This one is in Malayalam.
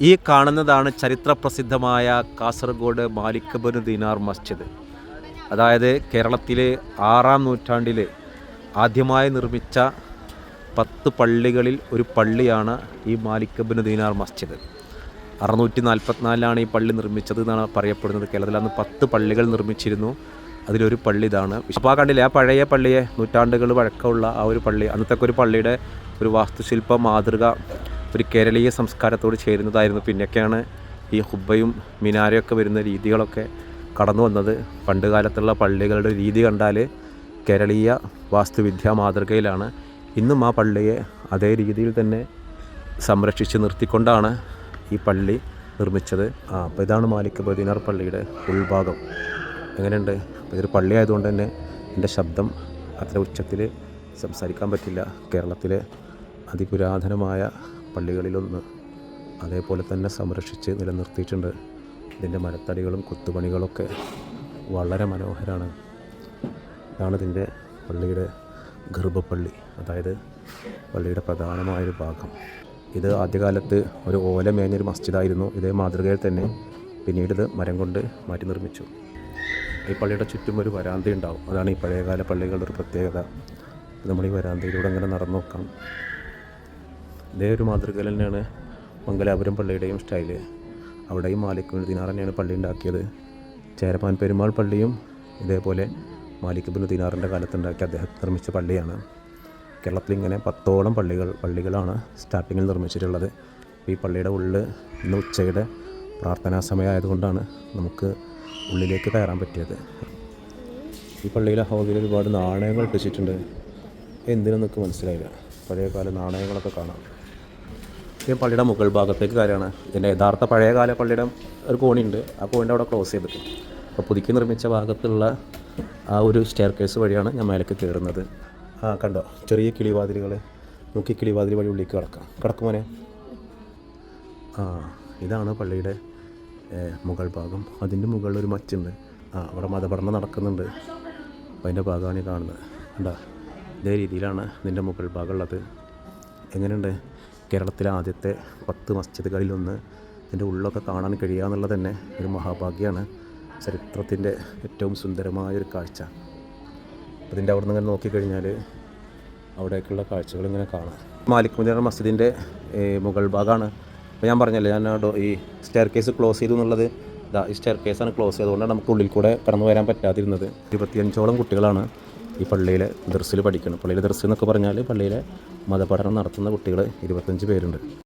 ഈ കാണുന്നതാണ് ചരിത്രപ്രസിദ്ധമായ കാസർഗോഡ് മാലിക്കബന് ദിനാർ മസ്ജിദ്. അതായത് കേരളത്തിലെ ആറാം നൂറ്റാണ്ടിൽ ആദ്യമായി നിർമ്മിച്ച പത്ത് പള്ളികളിൽ ഒരു പള്ളിയാണ് ഈ മാലിക്കബന് ദിനാർ മസ്ജിദ്. അറുന്നൂറ്റി നാൽപ്പത്തിനാലിലാണ് ഈ പള്ളി നിർമ്മിച്ചത് എന്നാണ് പറയപ്പെടുന്നത്. കേരളത്തിൽ അന്ന് പത്ത് പള്ളികൾ നിർമ്മിച്ചിരുന്നു. അതിലൊരു പള്ളി ഇതാണ്. അപ്പോൾ കണ്ടില്ലേ? ആ പഴയ പള്ളിയെ നൂറ്റാണ്ടുകൾ വഴക്കമുള്ള ആ ഒരു പള്ളി. അന്നത്തെ ഒരു പള്ളിയുടെ ഒരു വാസ്തുശില്പ മാതൃക ഒരു കേരളീയ സംസ്കാരത്തോട് ചേരുന്നതായിരുന്നു. പിന്നൊക്കെയാണ് ഈ ഹുബയും മിനാരയൊക്കെ വരുന്ന രീതികളൊക്കെ കടന്നു വന്നത്. പണ്ട് കാലത്തുള്ള പള്ളികളുടെ രീതി കണ്ടാൽ കേരളീയ വാസ്തുവിദ്യാ മാതൃകയിലാണ്. ഇന്നും ആ പള്ളിയെ അതേ രീതിയിൽ തന്നെ സംരക്ഷിച്ച് നിർത്തിക്കൊണ്ടാണ് ഈ പള്ളി നിർമ്മിച്ചത്. ആ അപ്പോൾ ഇതാണ് മാലിക് ബദീനാർ പള്ളിയുടെ ഉൾഭാഗം. എങ്ങനെയുണ്ട്? അപ്പോൾ ഇതൊരു പള്ളി ആയതുകൊണ്ട് തന്നെ എന്റെ ശബ്ദം അത്ര ഉച്ചത്തിൽ സംസാരിക്കാൻ പറ്റില്ല. കേരളത്തിലെ അതിപുരാതനമായ പള്ളികളിലൊന്ന് അതേപോലെ തന്നെ സംരക്ഷിച്ച് നിലനിർത്തിയിട്ടുണ്ട്. ഇതിന്റെ മരത്തടികളും കൊത്തുപണികളൊക്കെ വളരെ മനോഹരമാണ് ഇതാണ് ഇതിന്റെ പള്ളിയുടെ ഗർഭപ്പള്ളി. അതായത് പള്ളിയുടെ പ്രധാനമായൊരു ഭാഗം. ഇത് ആദ്യകാലത്ത് ഒരു ഓല മേഞ്ഞൊരു മസ്ജിദായിരുന്നു. ഇതേ മാതൃകയിൽ തന്നെ പിന്നീട് ഇത് മരം കൊണ്ട് മാറ്റി നിർമ്മിച്ചു. ഈ പള്ളിയുടെ ചുറ്റും ഒരു വരാന്തി ഉണ്ടാവും. അതാണ് ഈ പഴയകാല പള്ളികളുടെ ഒരു പ്രത്യേകത. നമ്മൾ ഈ വരാന്തയിലൂടെ അങ്ങനെ നടന്നു നോക്കാം. ഇതേ ഒരു മാതൃകയിൽ തന്നെയാണ് മംഗലാപുരം പള്ളിയുടെയും സ്റ്റൈൽ. അവിടെയും മാലിക് ദിനാർ തന്നെയാണ് പള്ളി ഉണ്ടാക്കിയത്. ചേരപ്പാൻ പെരുമാൾ പള്ളിയും ഇതേപോലെ മാലിക് ബിൻ ദിനാറിന്റെ കാലത്തുണ്ടാക്കി അദ്ദേഹം നിർമ്മിച്ച പള്ളിയാണ്. കേരളത്തിൽ ഇങ്ങനെ പത്തോളം പള്ളികൾ പള്ളികളാണ് സ്റ്റാർട്ടിങ്ങിൽ നിർമ്മിച്ചിട്ടുള്ളത്. ഈ പള്ളിയുടെ ഉള്ളിൽ ഇന്ന് ഉച്ചയുടെ പ്രാർത്ഥനാ സമയമായതുകൊണ്ടാണ് നമുക്ക് ഉള്ളിലേക്ക് കയറാൻ പറ്റിയത്. ഈ പള്ളിയിലെ ഹൗദിൽ ഒരുപാട് നാണയങ്ങൾ ഇട്ടിച്ചിട്ടുണ്ട് എന്തിനെന്നൊക്കെ മനസ്സിലായില്ല. പഴയകാല നാണയങ്ങളൊക്കെ കാണാം. ഈ പള്ളിയുടെ മുകൾ ഭാഗത്തേക്ക് കാര്യമാണ് ഇതിന്റെ യഥാർത്ഥ പഴയകാല പള്ളിയുടെ ഒരു കോണിയുണ്ട്. ആ കോണിന്റെ അവിടെ ക്ലോസ് ചെയ്തിട്ട്. അപ്പോൾ പുതുക്കി നിർമ്മിച്ച ഭാഗത്തുള്ള ആ ഒരു സ്റ്റെയർ കേസ് വഴിയാണ് ഞാൻ മേലേക്ക് കയറുന്നത്. ആ കണ്ടോ? ചെറിയ കിളിവാതിലുകൾ. നോക്കി കിളിവാതിൽ വഴി ഉള്ളിലേക്ക് കിടക്കാം. കിടക്കുമോനെ ആ ഇതാണ് പള്ളിയുടെ മുകൾ ഭാഗം. അതിന്റെ മുകളിൽ ഒരു മച്ചുണ്ട്. ആ അവിടെ മതപഠനം നടക്കുന്നുണ്ട്. അപ്പോൾ അതിന്റെ ഭാഗമാണ് ഈ കാണുന്നത്. കണ്ടോ? ഇതേ രീതിയിലാണ് ഇതിന്റെ മുകൾ ഭാഗം ഉള്ളത്. എങ്ങനെയുണ്ട്? കേരളത്തിലെ ആദ്യത്തെ പത്ത് മസ്ജിദുകളിലൊന്ന് ഇതിന്റെ ഉള്ളൊക്കെ കാണാൻ കഴിയുക എന്നുള്ളത് തന്നെ ഒരു മഹാഭാഗ്യമാണ്. ചരിത്രത്തിന്റെ ഏറ്റവും സുന്ദരമായ ഒരു കാഴ്ച. അതിന്റെ അവിടെ നിന്ന് ഇങ്ങനെ നോക്കിക്കഴിഞ്ഞാൽ അവിടേക്കുള്ള കാഴ്ചകൾ ഇങ്ങനെ കാണാം. മാലിക് മുദീർ മസ്ജിദിന്റെ മുഗൾ ഭാഗമാണ്. അപ്പോൾ ഞാൻ പറഞ്ഞല്ലേ ഞാൻ ഈ സ്റ്റെയർ കേസ് ക്ലോസ് ചെയ്തു എന്നുള്ളത് ഇതാ ഈ സ്റ്റെയർ കേസാണ് ക്ലോസ് ചെയ്തുകൊണ്ടാണ് നമുക്ക് ഉള്ളിൽ കൂടെ കടന്നു വരാൻ പറ്റാതിരുന്നത്. ഇരുപത്തിയഞ്ചോളം കുട്ടികളാണ് ഈ പള്ളിയിലെ ദർസിൽ പഠിക്കുന്നത്. പള്ളിയിലെ ദർസ് എന്നൊക്കെ പറഞ്ഞാൽ പള്ളിയിലെ മതപഠനം നടത്തുന്ന കുട്ടികൾ ഇരുപത്തഞ്ച് പേരുണ്ട്.